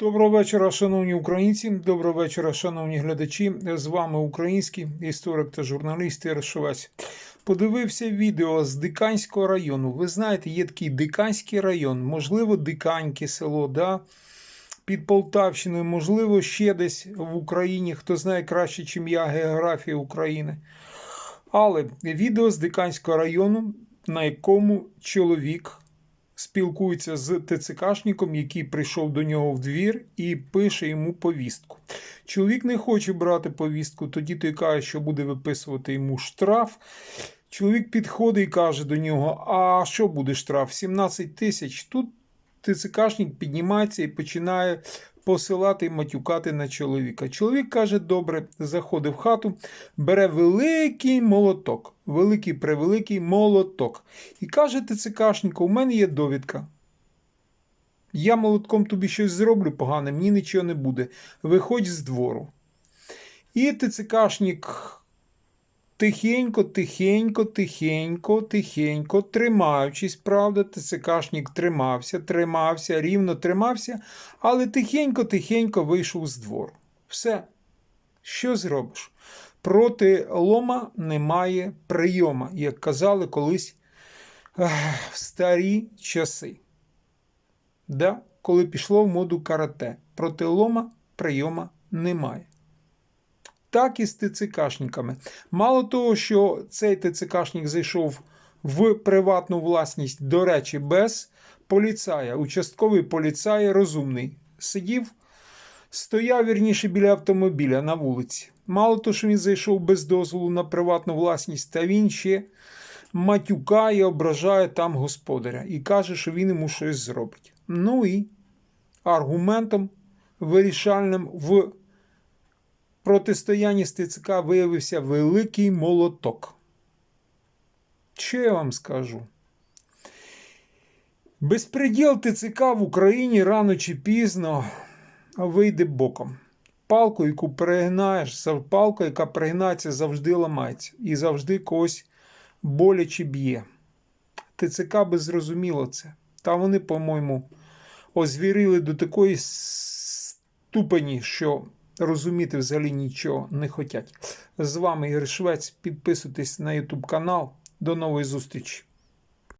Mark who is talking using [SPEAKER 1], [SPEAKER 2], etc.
[SPEAKER 1] Доброго вечора, шановні українці. Доброго вечора, шановні глядачі. З вами український історик та журналіст Ігор Шовець. Подивився відео з Диканського району. Ви знаєте, є такий Диканський район, можливо, Диканьке село, да? під Полтавщиною, можливо, ще десь в Україні. Хто знає краще, ніж я, географію України. Але відео з Диканського району, на якому чоловік спілкується з ТЦКшником, який прийшов до нього в двір і пише йому повістку. Чоловік не хоче брати повістку, тоді той каже, що буде виписувати йому штраф. Чоловік підходить і каже до нього: А що буде штраф? 17 тисяч. Тут ТЦКшник піднімається і починає посилати і матюкати на чоловіка. Чоловік каже: добре, заходить в хату, бере великий молоток, великий превеликий молоток. І каже ТЦКшнику: у мене є довідка. Я молотком тобі щось зроблю погане, мені нічого не буде. Виходь з двору. І ТЦКшник тихенько, тихенько, тихенько, тихенько, тримаючись, правда, ТЦКшник тримався, тримався, рівно тримався, але тихенько, тихенько вийшов з двору. Все. Що зробиш? Проти лома немає прийома, як казали колись ех, в старі часи. Да? Коли пішло в моду карате. Проти лома прийома немає. Так і з ТЦКшниками. Мало того, що цей ТЦКшник зайшов в приватну власність, до речі, без поліцая. Участковий поліцай розумний. Сидів, стояв вірніше біля автомобіля на вулиці. Мало того, що він зайшов без дозволу на приватну власність, та він ще матюкає, ображає там господаря і каже, що він йому щось зробить. Ну і аргументом вирішальним в протистоянні з ТЦК виявився великий молоток. Що я вам скажу? Безпреділ ТЦК в Україні рано чи пізно вийде боком. Палку, яку перегинаєш, палка, яка перегинається, завжди ламається і завжди когось боляче б'є. ТЦК би зрозуміло це. Та вони, по-моєму, озвірили до такої ступені, що розуміти взагалі нічого не хочуть. З вами Ігор Швець. Підписуйтесь на YouTube канал. До нової зустрічі!